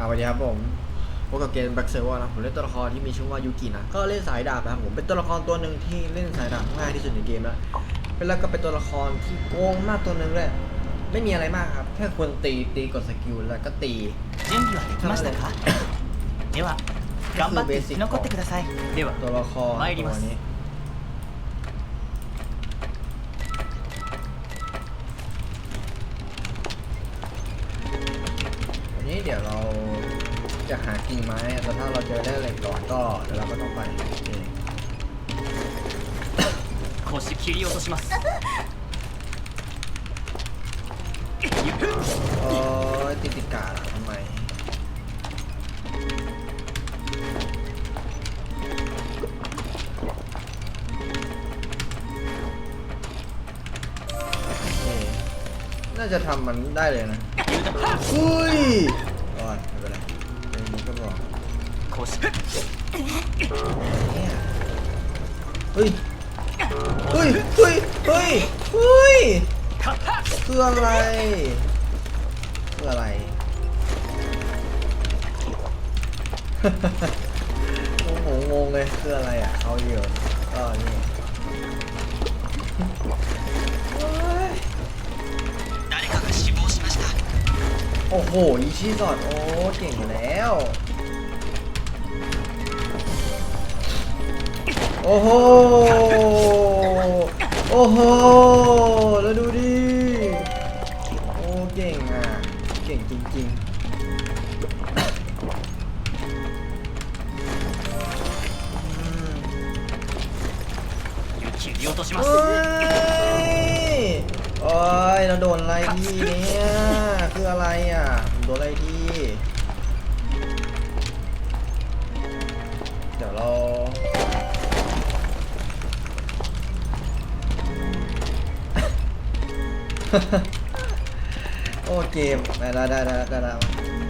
สวัสดีครับผมพบกับเกมแบ็กเซอร์วนะ ผมเล่นตัวละครที่มีชื่อว่ายูกินะ ก็เล่นสายดาบนะครับผม เป็นตัวละครตัวหนึ่งที่เล่นสายดาบง่ายที่สุดในเกมแล้วเป็นแล้วก็เป็นตัวละครที่โกงมากตัวหนึ่งเลย ไม่มีอะไรมากครับ แค่ควรตีตีกดสกิลแล้วก็ตี 準備はできましたかでは頑張って生き残ってくださいでは ตัวละคร 参り ตั ま ว す นี้ วัน กิ่งไม้อะแต่ถ้าเราเจอได้เหล็กก่อนก็เดี๋ยวเราก็ต้องไปเอง 腰切り落とします โอ้ยติดติดกาดอะทำไม นี่น่าจะทำมันได้เลยนะ อุ้ย สเฮ้ย เฮ้ย เฮ้ย เฮ้ย เฮ้ยคืออะไรคืออะไร โอ้โห งงเลยคืออะไรอะเขาเยอะก็นี่โอ้โห อีชีสอดโอ้ เก่งแล้ว โอ้โห โอ้โห แล้วดูดิ โอ้เก่งอ่ะ เก่งจริงๆอืม 切り落としま เฮ้ す ยโอ้ยเราโดนอะไรที่เนี่ยคืออะไรอ่ะผมโดนอะไรที่ เดี๋ยวเรา โอ้เกมได้ได้ได้ได้ได้ได้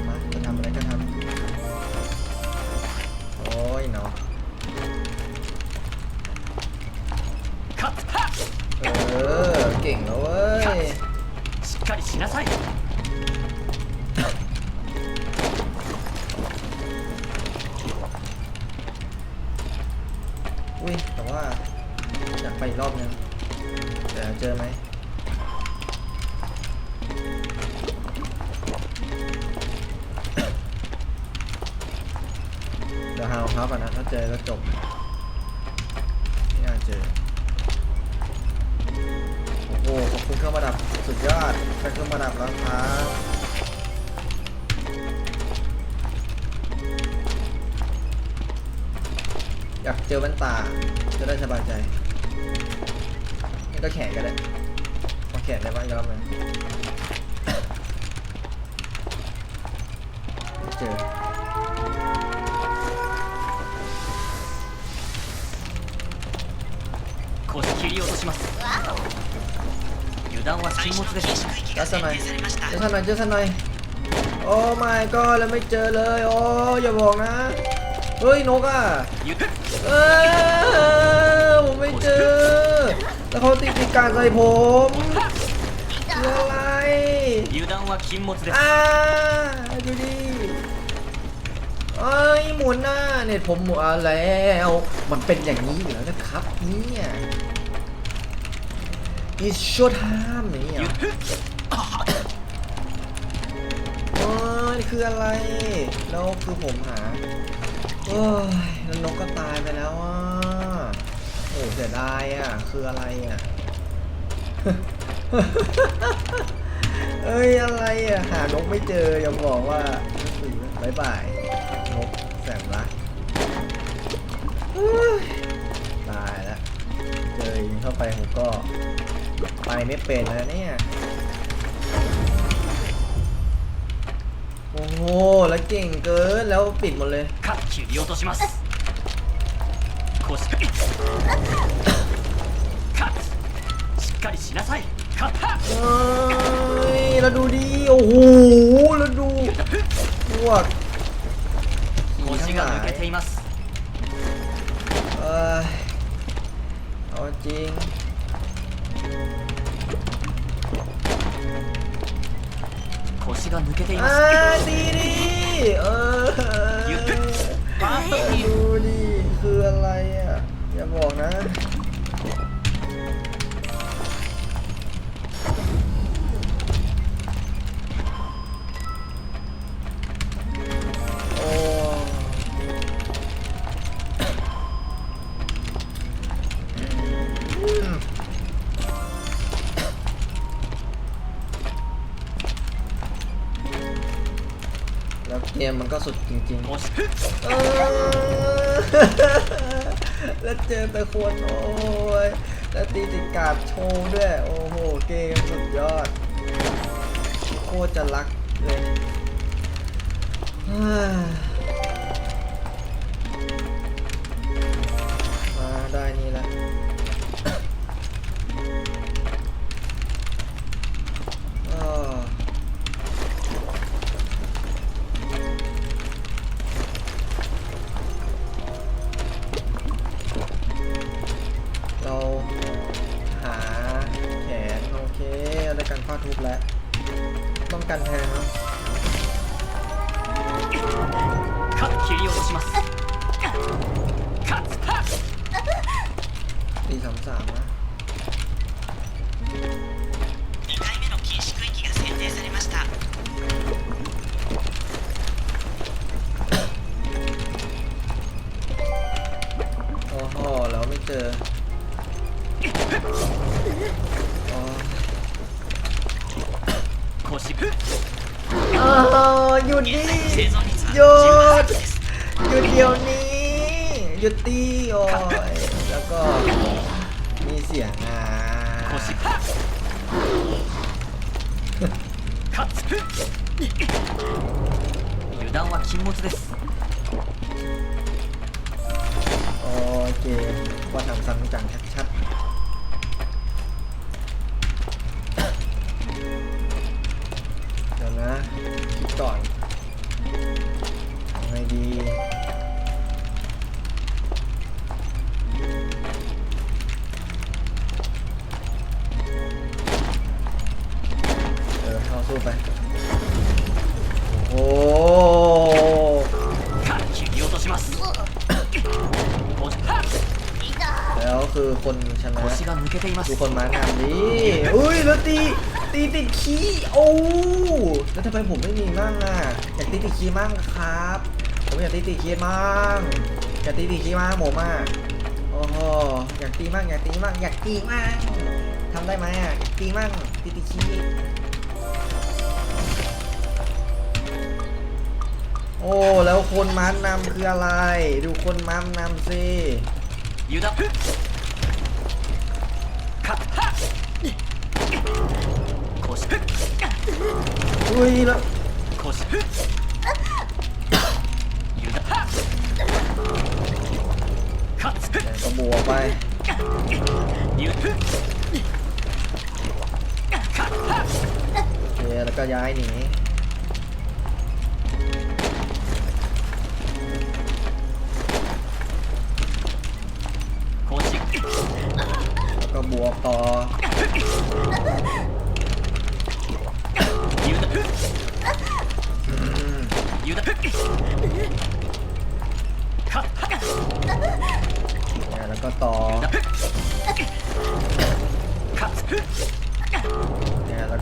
มาจะทำอะไรก็ทำโอ้ยเนาะ カッ เออ เก่งแล้วเว้ย しっかりしなさい อุ้ย แต่ว่า อยากไปอีกรอบนึงแต่เจอไหม แว่นตา จะได้สบายใจนี่ก็แขนก็ได้มาแขนได้บ้างยอมเลยไม่เจอ 腰切り落とします油断は禁物です เจอสักหน่อยเจอสักหน่อยเจอสักหน่อย โอ้ my god แล้วไม่เจอเลย โอ้อย่าบอกนะ เฮ้ย นกอ่ะ ゆ เออผมไม่เจอ แล้วเขาติดติดการใส่ผมคืออะไร 油断は禁物です อ่าดูดิเอ้ยหมุนหน้าเน็ตผมหมุนแล้ว มันเป็นอย่างนี้อยู่แล้วนะครับเนี่ย It's show time อย่างนี้เหรอโอ้ยนี่คืออะไร แล้วคือผมหา โอ้ยแล้วนกก็ตายไปแล้วอะโอ้เสียดายอะ คืออะไรอะ เอ้ยอะไรอะ หานกไม่เจออย่าบอกว่าบายบายนกแสนรักตายแล้ว เจอเข้าไปผมก็ ไปไม่เป็นแล้วเนี่ย โอ้โห แล้วเก่งเกิน แล้วปิดหมดเลย カッ切り落とします腰カッしっかりしなさいカッ เอ้ยแล้วดูดิ โอ้โห แล้วดูพวกขี่ทั้ง 腰 หลา が抜け ย ています เออเอาจริง 星が抜けていますดีดิเออดูดิคืออะไรอะ อย่าบอกนะ โชว์ด้วย โอ้โห เกมสุดยอด โคตรจะรักเลยเฮ้ยมาได้นี่แหละ 切り落とします。腰カッ油断は禁物です โอเคว่าทำซ้ำจังชัดๆ เดี๋ยวนะ คิดก่อนเอาไงดี แล้วคือคนชนะดูคนมางานดิอุ้ยแล้วตีตีติดคีโอ้แล้วทำไมผมไม่มีมั่งอะอยากตีติดคีมั่งครับ ผมอยากตีติดคีมั่งอยากตีติดคีมั่งโมอะโอ้โหอยากตีมั่งอยากตีมั่งอยากตีมั่งทำได้ไหมอะตีมั่งตีติดคี โอ้ แล้วคนมันนำคืออะไร ดูคนมันนำสิยูดับคับฮะโคสอุ้ยแล้โคสยูดับฮะคับสบัวไปยูดับโอเคแล้วก็ย้ายหนี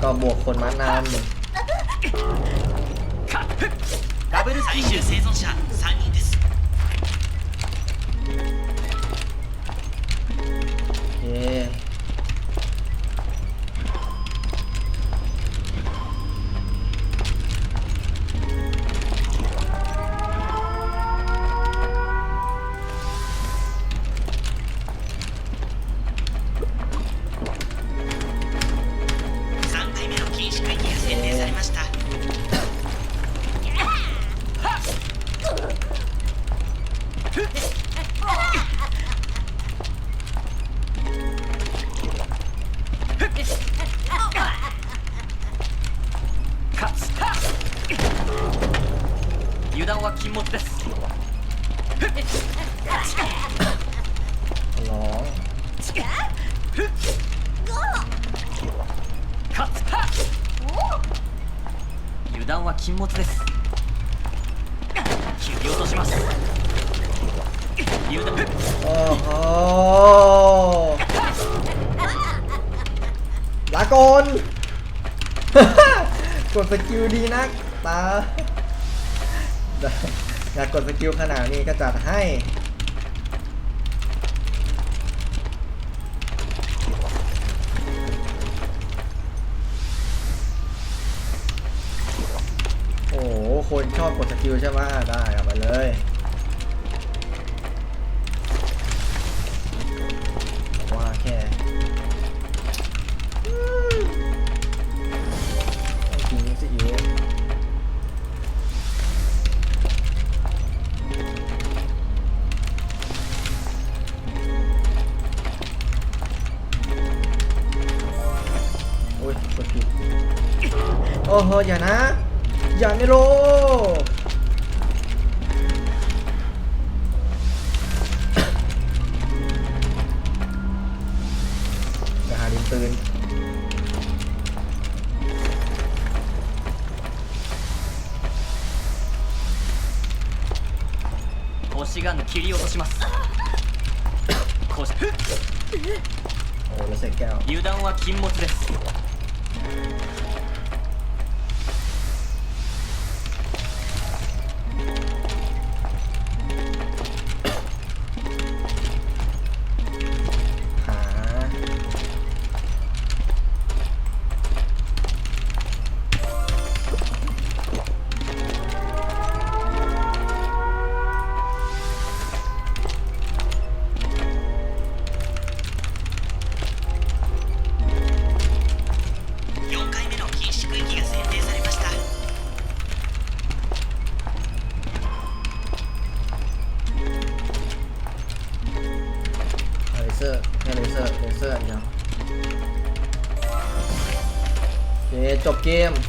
เราบวกคนมานำ โอ้โหลาก่อน กดสกิลดีนักตาอยากกดสกิลขนาดนี้ก็จัดให้ คนชอบกดสกิลใช่ไหมได้เอาไปเลยว่าแค่อืมต้องกินอิ๊วโอ้ยกดผิดโอ้โหอย่านะ อย่าไม่โลจะหาดินปืน 星が切り落とします腰 โอ้แล้วเสร็จแก้ว 油断は禁物です เคจบเกม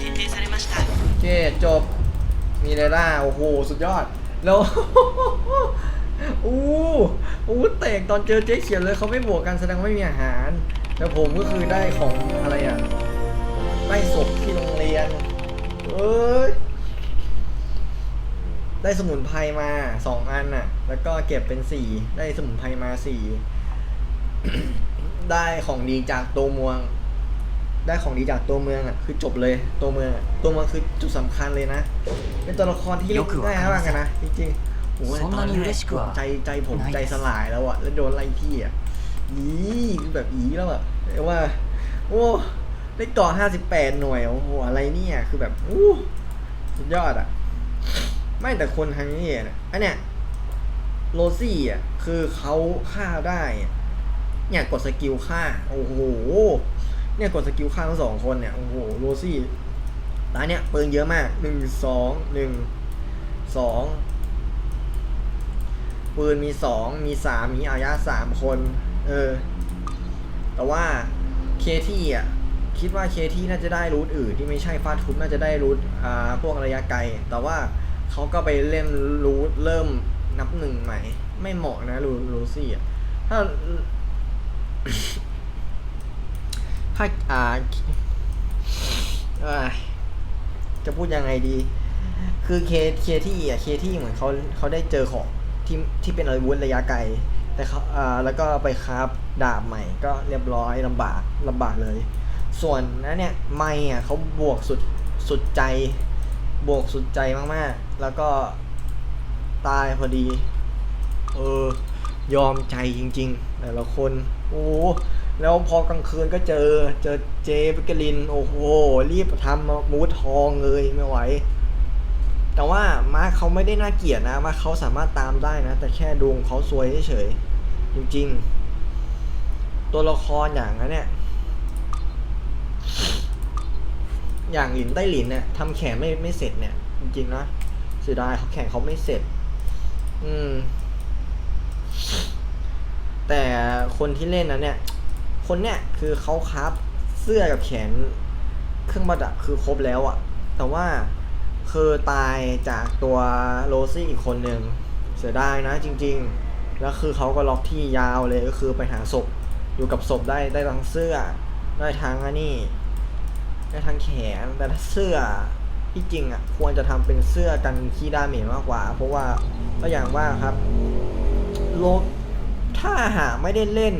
โอเคจบ มีเรดาโอ้โห สุดยอด แล้ว อู้อู้เตกตอนเจอเจ๊เขียนเลยเขาไม่บวกกันแสดงไม่มีอาหาร แล้วผมก็คือได้ของอะไรอะ ได้ศพที่โรงเรียน เอ้ย ได้สมุนไพรมาสองอันน่ะ แล้วก็เก็บเป็นสี่ ได้สมุนไพรมาสี่ ได้ของดีจากตัวเมือง ได้ของดีจากตัวเมืองอะคือจบเลยตัวเมืองตัวเมืองคือจุดสำคัญเลยนะ เป็นตัวละครที่เล่นง่ายมากอะนะจริงๆโอ้ยตอนแรกผมใจใจผมใจสลายแล้วอะแล้วโดนไล่ที่อะยีคือแบบอีแล้วอะเรียกว่า โอ้ได้ต่อห้าสิบแปดหน่วยโอ้โหอะไรเนี่ยคือแบบอู้สุดยอดอะ ไม่แต่คนทางนี้นะอันเนี้ยโรซี่อะคือเขาฆ่าได้เนี่ยกดสกิลฆ่า โอ้โห เนี่ยกดสกิลฆ่าทั้งสองคนเนี่ย โอ้โห โรซี่ตาเนี่ยปืนเยอะมากหนึ่งสองหนึ่งสองปืนมีสองมีสามมีอายาสามคน เออ แต่ว่าเคที่อะ คิดว่าเคที่น่าจะได้รูทอื่นที่ไม่ใช่ฟาดทุบน่าจะได้รูทอ่าพวกระยะไกล แต่ว่าเขาก็ไปเล่นรูทเริ่มนับหนึ่งใหม่ ไม่เหมาะนะรูรูซี่อะถ้า ถ้าอ่าจะพูดยังไงดี คือเคเคที่อะเคที่เหมือนเขาเขาได้เจอของที่ที่เป็นอาวุธระยะไกล แต่เขาอ่าแล้วก็ไปคราฟดาบใหม่ก็เรียบร้อยลำบากลำบากเลย ส่วนนั้นเนี่ยไม่อะเขาบวกสุดสุดใจบวกสุดใจมากๆ แล้วก็ตายพอดี เออ ยอมใจจริง ๆ แต่ละคน โอ้ แล้วพอกลางคืนก็เจอเจอเจเบเกลิน โอ้โห รีบทำมูทองเลยไม่ไหว แต่ว่ามาเขาไม่ได้น่าเกลียดนะมาเขาสามารถตามได้นะ แต่แค่ดวงเขาซวยเฉยจริง ๆ ตัวละครอย่างนั้นเนี่ย อย่างหลินใต้หลินเนี่ยทำแขนไม่ไม่เสร็จเนี่ย จริงๆนะเสียดายเขาแขนเขาไม่เสร็จ อืม แต่คนที่เล่นนั้นเนี่ย คนเนี่ยคือเขาครับเสื้อกับแขนเครื่องประดับคือครบแล้วอะแต่ว่าคือตายจากตัวโรซี่อีกคนหนึ่งเสียดายนะจริง ๆ แล้วคือเขาก็ล็อกที่ยาวเลยก็คือไปหาศพอยู่กับศพได้ได้ทั้งเสื้อ ได้ทั้งอันนี้ได้ทั้งแขนแต่ถ้าเสื้อที่จริงอะควรจะทำเป็นเสื้อกันขี้ดาเมจมากกว่า เพราะว่าก็อย่างว่าครับโลถ้าหาไม่ได้เล่น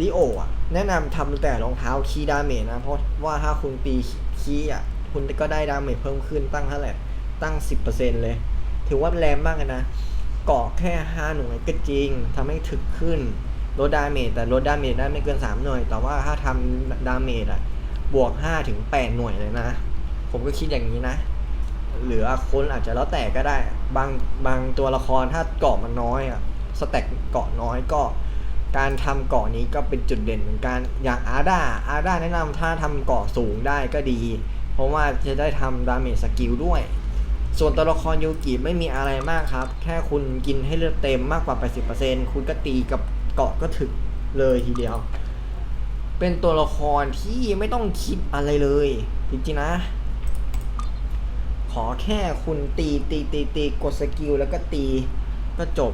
ลิโออะ แนะนำทำแต่รองเท้าคีดาเมจนะ เพราะว่าถ้าคุณตีคีอะ คุณก็ได้ดาเมจเพิ่มขึ้นตั้งเท่าไหร่ตั้ง 10%เลย ถือว่าแรงมากเลยนะเกาะแค่ 5 หน่วยก็จริงทำให้ถึกขึ้นลดดาเมจแต่ลดดาเมจได้ไม่เกิน 3 หน่วย แต่ว่าถ้าทำดาเมจอะ บวก 5 ถึง 8 หน่วยเลยนะ ผมก็คิดอย่างนี้นะ หรือคนอาจจะแล้วแต่ก็ได้ บางบางตัวละครถ้าเกาะมันน้อยอะ สแต็กเกาะน้อยก็ การทำเกาะนี้ก็เป็นจุดเด่นเหมือนกันอย่างอาร์ดาอาร์ดาแนะนำถ้าทำเกาะสูงได้ก็ดี เพราะว่าจะได้ทำดาเมจสกิลด้วย ส่วนตัวละครยูกิไม่มีอะไรมากครับ แค่คุณกินให้เลือดเต็มมากกว่า 80%คุณก็ตีกับเกาะก็ถึกเลยทีเดียว เป็นตัวละครที่ไม่ต้องคิดอะไรเลย จริงๆนะ ขอแค่คุณตีตีตีตีกดสกิลแล้วก็ตีก็จบ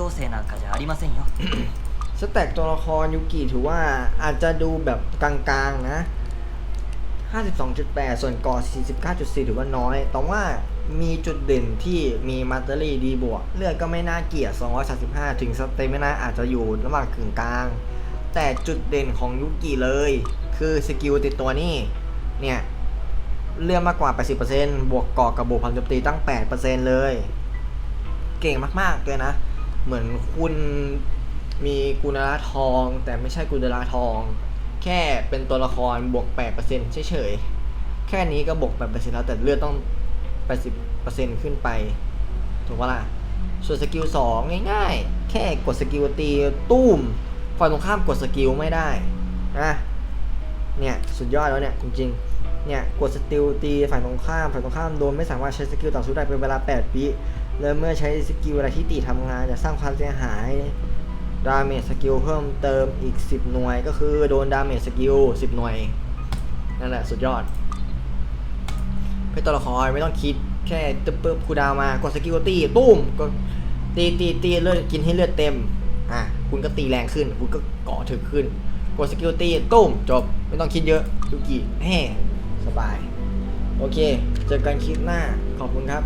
等生なんかじゃありませんよ สแต็กตัวละครยูกิถือว่าอาจจะดูแบบกลางๆนะ 52.8 ส่วนกอ49.4 ถือว่าน้อย แต่ว่ามีจุดเด่นที่มีมัตเตอรี่ดีบวก เลือดก็ไม่น่าเกลียด 235 ถึงสเตมินาอาจจะอยู่ระหว่างกึ่งกลาง แต่จุดเด่นของยุกิเลย คือสกิลติดตัวนี่ เนี่ย เลือดมากกว่า 80%บวกกอกกับบวกพันโจมตีตั้ง 8%เลย เก่งมากๆเลยนะ เหมือนคุณมีกุณราทอง แต่ไม่ใช่กุณราทอง แค่เป็นตัวละครบวก 8%เฉยๆ แค่นี้ก็บวก 8%แล้วแต่เลือดต้อง 80%ขึ้นไป ถูกปะล่ะ ส่วนสกิล 2 ง่ายๆ แค่กดสกิลตีตุ้มฝ่ายตรงข้ามกดสกิลไม่ได้นะเนี่ย สุดยอดแล้วเนี่ย จริงๆ เนี่ย กดสกิลตีฝ่ายตรงข้ามฝ่ายตรงข้ามโดนไม่สามารถใช้สกิลต่อสู้ได้เป็นเวลา8วิ แล้วเมื่อใช้สกิลอะไรที่ตีทำงานจะสร้างความเสียหายดาเมจสกิลเพิ่มเติมอีก 10 หน่วยก็คือโดนดาเมจสกิล10 หน่วย นั่นแหละสุดยอดเป็นตัวละครไม่ต้องคิดแค่ตึ๊บปึ๊บคูดาวมากดสกิลตีตุ้มก็ตีตีตีเลือดกินให้เลือดเต็มอะคุณก็ตีแรงขึ้น คุณก็เกาะถึกขึ้นกดสกิลตีตุ้มจบไม่ต้องคิดเยอะยูกิแห่สบาย โอเค เจอกันคลิปหน้าขอบคุณครับ